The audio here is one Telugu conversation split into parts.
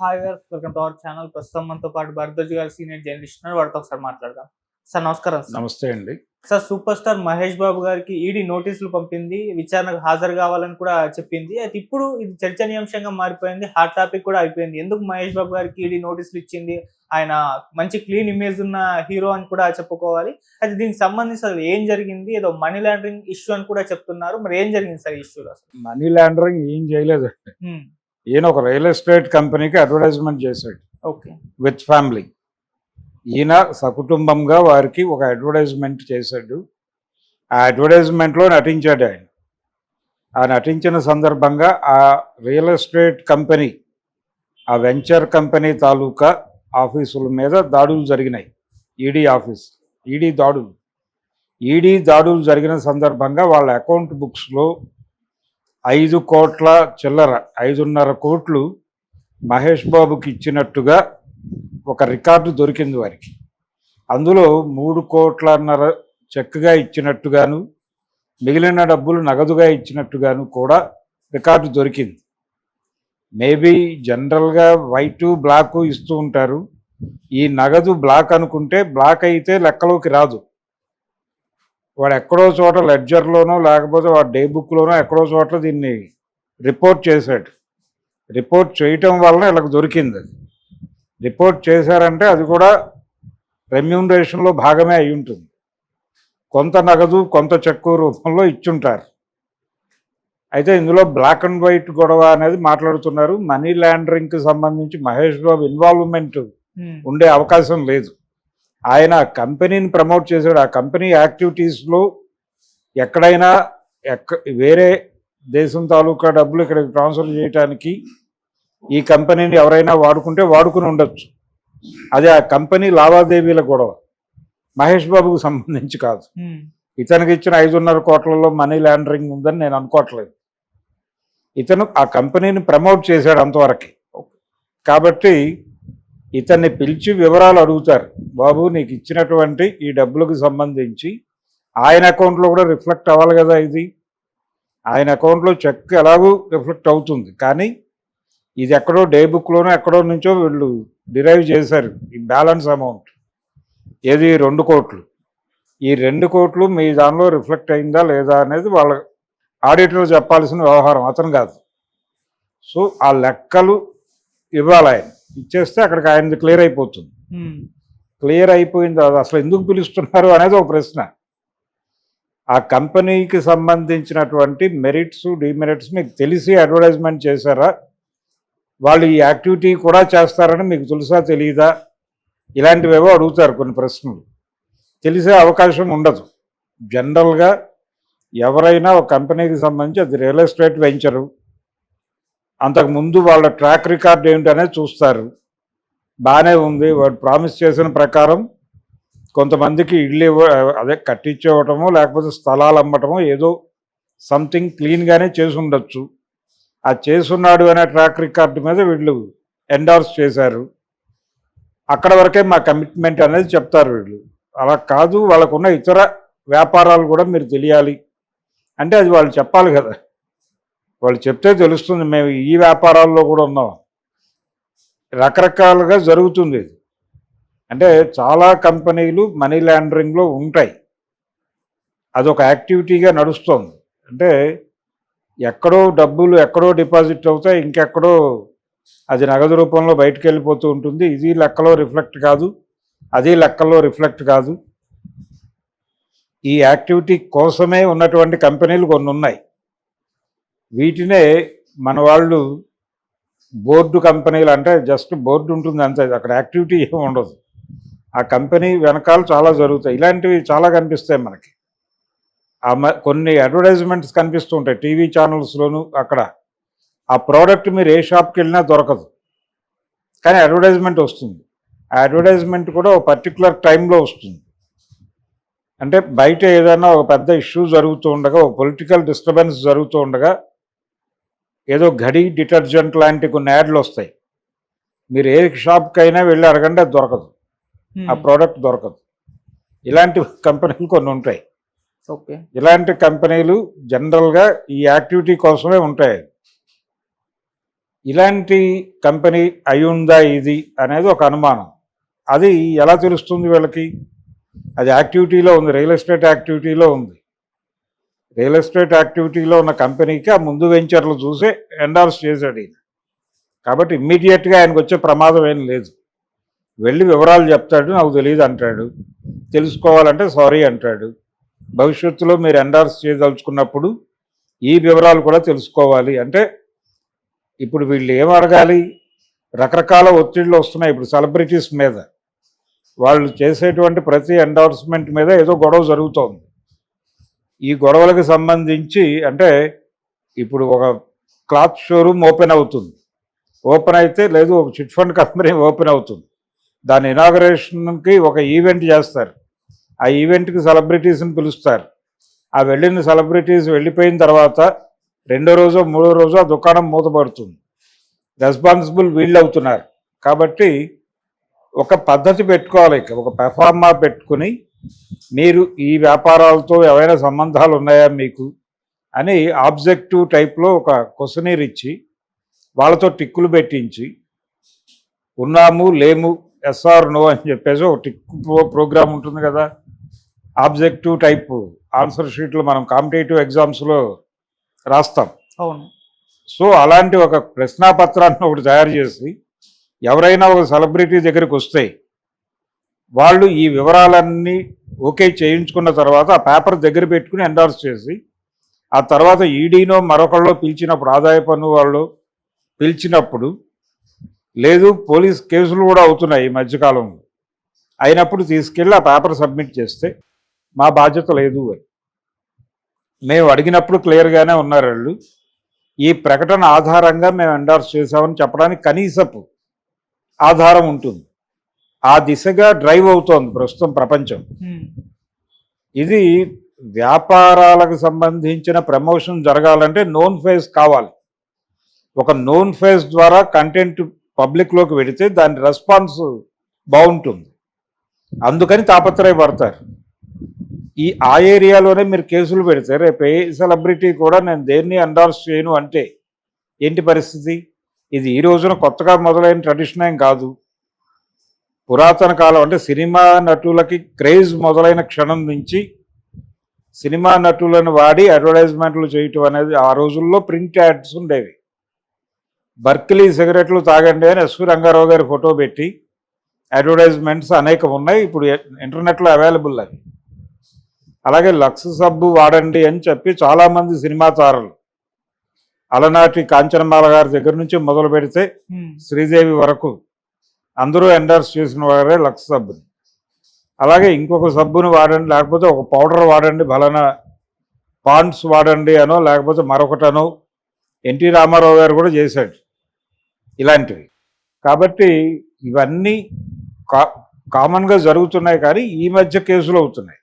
హాయ్ గారు వెల్కమ్ టు అవర్ ఛానల్. ప్రస్తుతం మనతో పాటు భరద్వాజ్ గారు సీనియర్ జర్నలిస్ట్ ఉన్నారు. వారితో ఒకసారి మాట్లాడదాం. సార్ నమస్కారం సార్. నమస్తే అండి. Sir super star Mahesh Babu గారికి ఈడీ నోటీసులు పంపింది విచారణకు హాజరు కావాలని కూడా చెప్పింది. అయితే ఇప్పుడు ఇది చర్చనీయాంశంగా మారిపోయింది హాట్ టాపిక్ కూడా అయిపోయింది. ఎందుకు మహేష్ బాబు గారికి ఈడీ నోటీసులు ఇచ్చింది? ఆయన మంచి క్లీన్ ఇమేజ్ ఉన్న హీరో అని కూడా చెప్పుకోవాలి. అయితే దీనికి సంబంధించి అసలు ఏం జరిగింది? ఏదో మనీ లాండరింగ్ ఇష్యూ అని కూడా చెప్తున్నారు. మరి ఏం జరిగింది సార్ ఇష్యూలో మనీ లాండరింగ్ ఏం చేయలేదు. ఈయన ఒక రియల్ ఎస్టేట్ కంపెనీకి అడ్వర్టైజ్మెంట్ చేశాడు. ఓకే. With family. ఈయన సకుటుంబంగా వారికి ఒక అడ్వర్టైజ్మెంట్ చేశాడు. ఆ అడ్వర్టైజ్మెంట్లో నటించాడు ఆయన. ఆ నటించిన సందర్భంగా ఆ రియల్ ఎస్టేట్ కంపెనీ ఆ వెంచర్ కంపెనీ తాలూకా ఆఫీసుల మీద దాడులు జరిగినాయి. ఈడీ ఆఫీస్ ఈడీ దాడులు. ఈడీ దాడులు జరిగిన సందర్భంగా వాళ్ళ అకౌంట్ బుక్స్లో ఐదు కోట్ల చిల్లర ఐదున్నర కోట్లు మహేష్ బాబుకి ఇచ్చినట్టుగా ఒక రికార్డు దొరికింది వారికి. అందులో మూడు కోట్లన్నర చెక్గా ఇచ్చినట్టుగాను మిగిలిన డబ్బులు నగదుగా ఇచ్చినట్టుగాను కూడా రికార్డు దొరికింది. మేబీ జనరల్గా వైటు బ్లాకు ఇస్తూ ఉంటారు. ఈ నగదు బ్లాక్ అనుకుంటే బ్లాక్ అయితే లెక్కలోకి రాదు. వాడు ఎక్కడో చోట లెడ్జర్లోనో లేకపోతే వాడు డే బుక్లోనో ఎక్కడో చోట దీన్ని రిపోర్ట్ చేశాడు. రిపోర్ట్ చేయటం వలన ఇలా దొరికింది అది. రిపోర్ట్ చేశారంటే అది కూడా రెమ్యూనరేషన్లో భాగమే అయి ఉంటుంది. కొంత నగదు కొంత చెక్కు రూపంలో ఇచ్చుంటారు. అయితే ఇందులో బ్లాక్ అండ్ వైట్ గొడవ అనేది మాట్లాడుతున్నారు. మనీ లాండరింగ్కి సంబంధించి మహేష్ బాబు ఇన్వాల్వ్మెంట్ హ్మ్, ఉండే అవకాశం లేదు. ఆయన కంపెనీని ప్రమోట్ చేశాడు. ఆ కంపెనీ యాక్టివిటీస్లో ఎక్కడైనా ఎక్క వేరే దేశం తాలూకా డబ్బులు ఇక్కడికి ట్రాన్స్ఫర్ చేయడానికి ఈ కంపెనీని ఎవరైనా వాడుకుంటే వాడుకుని ఉండొచ్చు. అది ఆ కంపెనీ లావాదేవీల గొడవ. మహేష్ బాబుకు సంబంధించి కాదు. ఇతనికి ఇచ్చిన ఐదున్నర కోట్లలో మనీ లాండరింగ్ ఉందని నేను అనుకోవట్లేదు. ఇతను ఆ కంపెనీని ప్రమోట్ చేశాడు అంతవరకు. కాబట్టి ఇతన్ని పిలిచి వివరాలు అడుగుతారు. బాబు నీకు ఇచ్చినటువంటి ఈ డబ్బులకు సంబంధించి ఆయన అకౌంట్లో కూడా రిఫ్లెక్ట్ అవ్వాలి కదా ఇది. ఆయన అకౌంట్లో చెక్ ఎలాగూ రిఫ్లెక్ట్ అవుతుంది. కానీ ఇది ఎక్కడో డే బుక్లోనో ఎక్కడో నుంచో వీళ్ళు డిరైవ్ చేశారు ఈ బ్యాలెన్స్ అమౌంట్. ఏది? రెండు కోట్లు. ఈ రెండు కోట్లు మీ దానిలో రిఫ్లెక్ట్ అయిందా లేదా అనేది వాళ్ళ ఆడిటర్ చెప్పాల్సిన వ్యవహారం. అతను కాదు. సో ఆ లెక్కలు ఇవ్వాలి ఆయన. ఇచ్చేస్తే అక్కడికి ఆయనది క్లియర్ అయిపోతుంది. క్లియర్ అయిపోయింది. అది అసలు ఎందుకు పిలుస్తున్నారు అనేది ఒక ప్రశ్న. ఆ కంపెనీకి సంబంధించినటువంటి మెరిట్స్ డిమెరిట్స్ మీకు తెలిసి అడ్వర్టైజ్మెంట్ చేశారా? వాళ్ళు ఈ యాక్టివిటీ కూడా చేస్తారని మీకు తెలుసా తెలియదా ఇలాంటివేవో అడుగుతారు కొన్ని ప్రశ్నలు. తెలిసే అవకాశం ఉండదు. జనరల్గా ఎవరైనా ఒక కంపెనీకి సంబంధించి అది రియల్ ఎస్టేట్ వెంచరు. అంతకుముందు వాళ్ళ ట్రాక్ రికార్డ్ ఏంటనేది చూస్తారు. బాగానే ఉంది. వాడు ప్రామిస్ చేసిన ప్రకారం కొంతమందికి ఇల్లు ఇవ్వ అదే కట్టించేవటమో లేకపోతే స్థలాలు అమ్మటమో ఏదో సంథింగ్ క్లీన్గానే చేసి ఉండొచ్చు. ఆ చేసున్నాడు అనే ట్రాక్ రికార్డు మీద వీళ్ళు ఎండార్స్ చేశారు. అక్కడ వరకే మా కమిట్మెంట్ అనేది చెప్తారు వీళ్ళు. అలా కాదు వాళ్ళకున్న ఇతర వ్యాపారాలు కూడా మీరు తెలియాలి. అంటే అది వాళ్ళు చెప్పాలి కదా. వాళ్ళు చెప్తే తెలుస్తుంది మేము ఈ వ్యాపారాల్లో కూడా ఉన్నాం. రకరకాలుగా జరుగుతుంది ఇది. అంటే చాలా కంపెనీలు మనీ లాండరింగ్లో ఉంటాయి. అదొక యాక్టివిటీగా నడుస్తుంది. అంటే ఎక్కడో డబ్బులు ఎక్కడో డిపాజిట్ అవుతాయి ఇంకెక్కడో అది నగదు రూపంలో బయటకు వెళ్ళిపోతూ ఉంటుంది. ఇది లెక్కలో రిఫ్లెక్ట్ కాదు. అది లెక్కలో రిఫ్లెక్ట్ కాదు. ఈ యాక్టివిటీ కోసమే ఉన్నటువంటి కంపెనీలు కొన్ని ఉన్నాయి. వీటినే మన వాళ్ళు బోర్డు కంపెనీలు అంటే జస్ట్ బోర్డు ఉంటుంది అంతే అక్కడ యాక్టివిటీ ఏమి ఉండదు. ఆ కంపెనీ వెనకాల చాలా జరుగుతాయి. ఇలాంటివి చాలా కనిపిస్తాయి మనకి. ఆ మ- కొన్ని అడ్వర్టైజ్మెంట్స్ కనిపిస్తూ ఉంటాయి టీవీ ఛానల్స్లోను అక్కడ. ఆ ప్రోడక్ట్ మీరు ఏ షాప్కి వెళ్ళినా దొరకదు. కానీ అడ్వర్టైజ్మెంట్ వస్తుంది. ఆ అడ్వర్టైజ్మెంట్ కూడా ఒక పర్టికులర్ టైంలో వస్తుంది. అంటే బయట ఏదైనా ఒక పెద్ద ఇష్యూ జరుగుతూ ఉండగా ఒక పొలిటికల్ డిస్టర్బెన్స్ జరుగుతూ ఉండగా ఏదో గడి డిటర్జెంట్ లాంటి కొన్ని యాడ్లు వస్తాయి. మీరు ఏ షాప్కైనా వెళ్ళి అడగండి అది దొరకదు. ఆ ప్రోడక్ట్ దొరకదు. ఇలాంటి కంపెనీలు కొన్ని ఉంటాయి. ఓకే. ఇలాంటి కంపెనీలు జనరల్గా ఈ యాక్టివిటీ కోసమే ఉంటాయి. ఇలాంటి కంపెనీ అయి ఉందా ఇది అనేది ఒక అనుమానం. అది ఎలా తెలుస్తుంది వీళ్ళకి? అది యాక్టివిటీలో ఉంది రియల్ ఎస్టేట్ యాక్టివిటీలో ఉంది. రియల్ ఎస్టేట్ యాక్టివిటీలో ఉన్న కంపెనీకి ఆ ముందు వెంచర్లు చూసి ఎండార్స్ చేశాడు ఈయన. కాబట్టి ఇమ్మీడియట్గా ఆయనకు వచ్చే ప్రమాదం ఏం లేదు. వెళ్ళి వివరాలు చెప్తాడు నాకు తెలియదు అంటాడు. తెలుసుకోవాలంటే సారీ అంటాడు. భవిష్యత్తులో మీరు ఎండార్స్ చేయదలుచుకున్నప్పుడు ఈ వివరాలు కూడా తెలుసుకోవాలి. అంటే ఇప్పుడు వీళ్ళు ఏం అడగాలి? రకరకాల ఒత్తిళ్ళు వస్తున్నాయి ఇప్పుడు సెలబ్రిటీస్ మీద. వాళ్ళు చేసేటువంటి ప్రతి ఎండార్స్మెంట్ మీద ఏదో గొడవ జరుగుతోంది. ఈ గొడవలకు సంబంధించి అంటే ఇప్పుడు ఒక క్లాత్ షోరూమ్ ఓపెన్ అవుతుంది. ఓపెన్ అయితే లేదు ఒక చిట్ ఫండ్ కంపెనీ ఓపెన్ అవుతుంది. దాని ఇనాగరేషన్కి ఒక ఈవెంట్ చేస్తారు. ఆ ఈవెంట్కి సెలబ్రిటీస్ని పిలుస్తారు. ఆ వెళ్ళిన సెలబ్రిటీస్ వెళ్ళిపోయిన తర్వాత రెండో రోజు మూడో రోజు ఆ దుకాణం మూతపడుతుంది. రెస్పాన్సిబుల్ వీళ్ళు అవుతున్నారు కాబట్టి ఒక పద్ధతి పెట్టుకోవాలి ఒక పెర్ఫార్మా పెట్టుకుని మీరు ఈ వ్యాపారాలతో ఏవైనా సంబంధాలు ఉన్నాయా మీకు? అని ఆబ్జెక్టివ్ టైప్లో ఒక క్వశ్చనీర్ ఇచ్చి వాళ్ళతో టిక్కులు పెట్టించి ఉన్నాము లేము ఎస్ఆర్ నో అని చెప్పేసి ఒక టిక్ ప్రోగ్రామ్ ఉంటుంది కదా? ఆబ్జెక్టివ్ టైప్ ఆన్సర్ షీట్లు మనం కాంపిటేటివ్ ఎగ్జామ్స్లో రాస్తాం. అవును. సో అలాంటి ఒక ప్రశ్నాపత్రాన్ని ఒకటి తయారు చేసి ఎవరైనా ఒక సెలబ్రిటీ దగ్గరికి వస్తే వాళ్ళు ఈ వివరాలన్నీ ఓకే చేయించుకున్న తర్వాత ఆ పేపర్ దగ్గర పెట్టుకుని ఎండార్స్ చేసి ఆ తర్వాత ఈడీనో మరొకళ్ళో పిలిచినప్పుడు ఆదాయ పన్ను వాళ్ళు పిలిచినప్పుడు లేదు పోలీస్ కేసులు కూడా అవుతున్నాయి ఈ మధ్యకాలంలో అయినప్పుడు తీసుకెళ్ళి ఆ పేపర్ సబ్మిట్ చేస్తే మా బాధ్యత లేదు అని. మేము అడిగినప్పుడు క్లియర్గానే ఉన్నారు వాళ్ళు. ఈ ప్రకటన ఆధారంగా మేము ఎండార్స్ చేసామని చెప్పడానికి కనీసపు ఆధారం ఉంటుంది. ఆ దిశగా డ్రైవ్ అవుతోంది ప్రస్తుతం ప్రపంచం. ఇది వ్యాపారాలకు సంబంధించిన ప్రమోషన్ జరగాలంటే నోన్ ఫేజ్ కావాలి. ఒక నోన్ ఫేజ్ ద్వారా కంటెంట్ పబ్లిక్లోకి వెడితే దాని రెస్పాన్స్ బాగుంటుంది. అందుకని తాపత్రయపడతారు. ఈ ఆ ఏరియాలోనే మీరు కేసులు పెడితే రేపు ఏ సెలబ్రిటీ కూడా నేను దేన్ని ఎండార్స్ చేయను అంటే ఏంటి పరిస్థితి? ఇది ఈ రోజున కొత్తగా మొదలైన ట్రెడిషన్ ఏం కాదు. పురాతన కాలం అంటే సినిమా నటులకి క్రేజ్ మొదలైన క్షణం నుంచి సినిమా నటులను వాడి అడ్వర్టైజ్మెంట్లు చేయటం అనేది ఆ రోజుల్లో ప్రింట్ యాడ్స్ ఉండేవి. బర్కిలీ సిగరెట్లు తాగండి అని ఎస్వి రంగారావు గారి ఫోటో పెట్టి అడ్వర్టైజ్మెంట్స్ అనేకం ఉన్నాయి. ఇప్పుడు ఇంటర్నెట్లో అవైలబుల్ అవి. అలాగే లక్స్ సబ్బు వాడండి అని చెప్పి చాలామంది సినిమా తారలు అలనాటి కాంచనమాల గారి దగ్గర నుంచి మొదలు పెడితే. శ్రీదేవి వరకు అందరూ ఎండర్స్ చేసిన వారే లక్స్ సబ్బుని అలాగే ఇంకొక సబ్బును వాడండి లేకపోతే ఒక పౌడర్ వాడండి బలన పాండ్స్ వాడండి అనో లేకపోతే మరొకటనో ఎన్టీ రామారావు గారు కూడా చేశాడు. ఇలాంటివి. కాబట్టి ఇవన్నీ కా కామన్గా జరుగుతున్నాయి కానీ ఈ మధ్య కేసులు అవుతున్నాయి.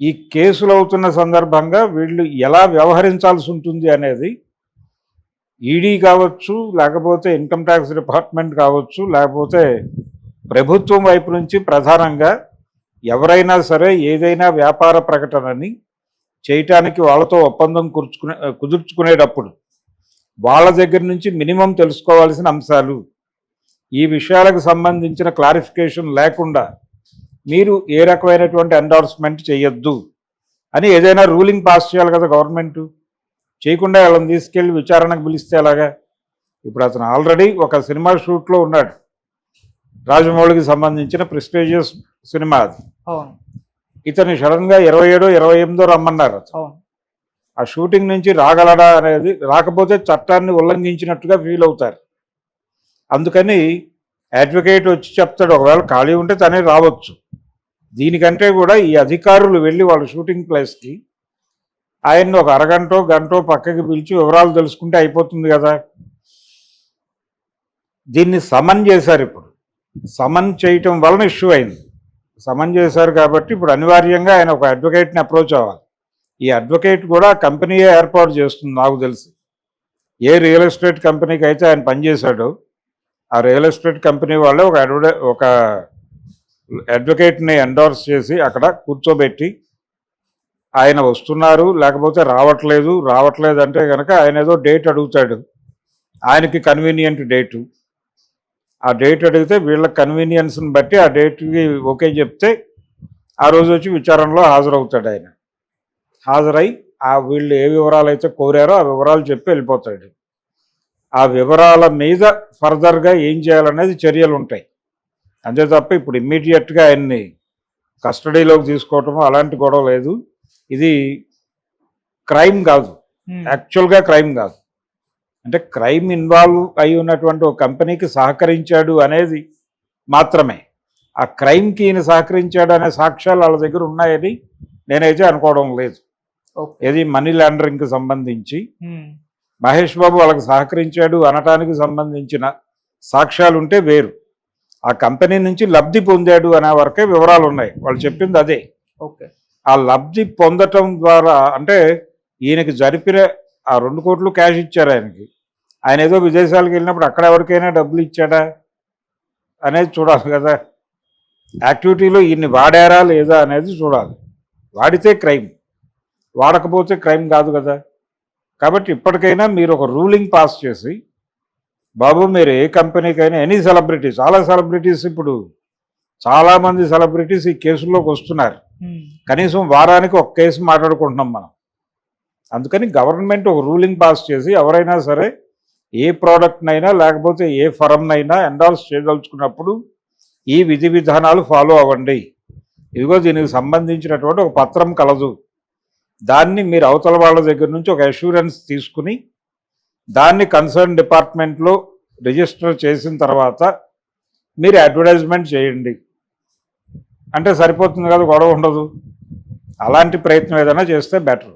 ఈ కేసులు అవుతున్న సందర్భంగా వీళ్ళు ఎలా వ్యవహరించాల్సి ఉంటుంది అనేది ఈడీ కావచ్చు లేకపోతే ఇన్కమ్ ట్యాక్స్ డిపార్ట్మెంట్ కావచ్చు లేకపోతే ప్రభుత్వం వైపు నుంచి ప్రధానంగా ఎవరైనా సరే ఏదైనా వ్యాపార ప్రకటనని చేయటానికి వాళ్ళతో ఒప్పందం కుర్చుకునే కుదుర్చుకునేటప్పుడు వాళ్ళ దగ్గర నుంచి మినిమం తెలుసుకోవాల్సిన అంశాలు. ఈ విషయాలకు సంబంధించిన క్లారిఫికేషన్ లేకుండా మీరు ఏ రకమైనటువంటి ఎండార్స్మెంట్ చేయొద్దు అని ఏదైనా రూలింగ్ పాస్ చేయాలి కదా గవర్నమెంటు. చేయకుండా వాళ్ళని తీసుకెళ్ళి విచారణకు పిలిస్తే ఎలాగా? ఇప్పుడు అతను ఆల్రెడీ ఒక సినిమా షూట్లో ఉన్నాడు. రాజమౌళికి సంబంధించిన ప్రెస్టీజియస్ సినిమా అది. ఇతను సడన్గా ఇరవై ఏడో ఇరవై ఎనిమిదో రమ్మన్నారు ఆ షూటింగ్ నుంచి రాగలడా అనేది రాకపోతే చట్టాన్ని ఉల్లంఘించినట్టుగా ఫీల్ అవుతారు. అందుకని అడ్వకేట్ వచ్చి చెప్తాడు ఒకవేళ ఖాళీ ఉంటే తనే రావచ్చు. దీనికంటే కూడా ఈ అధికారులు వెళ్ళి వాళ్ళ షూటింగ్ ప్లేస్కి ఆయన్ని ఒక అరగంటో గంటో పక్కకి పిలిచి వివరాలు తెలుసుకుంటే అయిపోతుంది కదా. దీన్ని సమన్ చేశారు ఇప్పుడు. సమన్ చేయటం వలన ఇష్యూ అయింది. సమన్ చేశారు కాబట్టి ఇప్పుడు అనివార్యంగా ఆయన ఒక అడ్వకేట్ని అప్రోచ్ అవ్వాలి. ఈ అడ్వకేట్ కూడా కంపెనీయే ఏర్పాటు చేస్తుంది నాకు తెలిసి. ఏ రియల్ ఎస్టేట్ కంపెనీకి అయితే ఆయన పనిచేశాడు ఆ రియల్ ఎస్టేట్ కంపెనీ వాళ్ళే ఒక అడ్వటై ఒక అడ్వకేట్ని ఎండోర్స్ చేసి అక్కడ కూర్చోబెట్టి ఆయన వస్తున్నారు లేకపోతే రావట్లేదు రావట్లేదు అంటే కనుక ఆయన ఏదో డేట్ అడుగుతాడు. ఆయనకి కన్వీనియంట్ డేటు. ఆ డేట్ అడిగితే వీళ్ళ కన్వీనియన్స్ని బట్టి ఆ డేట్కి ఓకే చెప్తే ఆ రోజు వచ్చి విచారణలో హాజరవుతాడు ఆయన. హాజరై ఆ వీళ్ళు ఏ వివరాలు అయితే కోరారో ఆ వివరాలు చెప్పి వెళ్ళిపోతాడు. ఆ వివరాల మీద ఫర్దర్గా ఏం చేయాలనేది చర్యలు ఉంటాయి. అంతే తప్ప ఇప్పుడు ఇమ్మీడియట్గా ఆయన్ని కస్టడీలోకి తీసుకోవటం అలాంటి గొడవ లేదు. ఇది క్రైమ్ కాదు. ఉమ్, యాక్చువల్గా క్రైమ్ కాదు. అంటే క్రైమ్ ఇన్వాల్వ్ అయి ఉన్నటువంటి ఒక కంపెనీకి సహకరించాడు అనేది మాత్రమే. ఆ క్రైమ్కి ఈయన సహకరించాడు అనే సాక్ష్యాలు వాళ్ళ దగ్గర ఉన్నాయని నేనైతే అనుకోవడం లేదు. ఏది మనీ లాండరింగ్కి సంబంధించి ఉమ్, మహేష్ బాబు వాళ్ళకి సహకరించాడు అనటానికి సంబంధించిన సాక్ష్యాలు ఉంటే వేరు. ఆ కంపెనీ నుంచి లబ్ధి పొందాడు అనే వరకే వివరాలు ఉన్నాయి. వాళ్ళు చెప్పింది అదే. ఓకే. ఆ లబ్ధి పొందటం ద్వారా అంటే ఈయనకి జరిపిన ఆ రెండు కోట్లు క్యాష్ ఇచ్చారు ఆయనకి. ఆయన ఏదో విదేశాలకు వెళ్ళినప్పుడు అక్కడ ఎవరికైనా డబ్బులు ఇచ్చాడా అనేది చూడాలి కదా. యాక్టివిటీలో ఈయన్ని వాడారా లేదా అనేది చూడాలి. వాడితే క్రైమ్. వాడకపోతే క్రైమ్ కాదు కదా. కాబట్టి ఇప్పటికైనా మీరు ఒక రూలింగ్ పాస్ చేసి బాబు మీరు ఏ కంపెనీకైనా ఎనీ సెలబ్రిటీస్ చాలా సెలబ్రిటీస్ ఇప్పుడు చాలామంది సెలబ్రిటీస్ ఈ కేసుల్లోకి వస్తున్నారు. Hmm. కనీసం వారానికి ఒక కేసు మాట్లాడుకుంటున్నాం మనం. అందుకని గవర్నమెంట్ ఒక రూలింగ్ పాస్ చేసి ఎవరైనా సరే ఏ ప్రోడక్ట్నైనా లేకపోతే ఏ ఫరంనైనా ఎండాల్స్ చేయదలుచుకున్నప్పుడు ఈ విధి విధానాలు ఫాలో అవ్వండి. ఇదిగో దీనికి సంబంధించినటువంటి ఒక పత్రం కలదు. దాన్ని మీరు అవతల వాళ్ళ దగ్గర నుంచి ఒక అష్యూరెన్స్ తీసుకుని దాన్ని కన్సర్న్ డిపార్ట్మెంట్లో రిజిస్టర్ చేసిన తర్వాత మీరు అడ్వర్టైజ్మెంట్ చేయండి. అంటే సరిపోతుంది కదా గొడవ ఉండదు. అలాంటి ప్రయత్నం ఏదైనా చేస్తే బెటర్.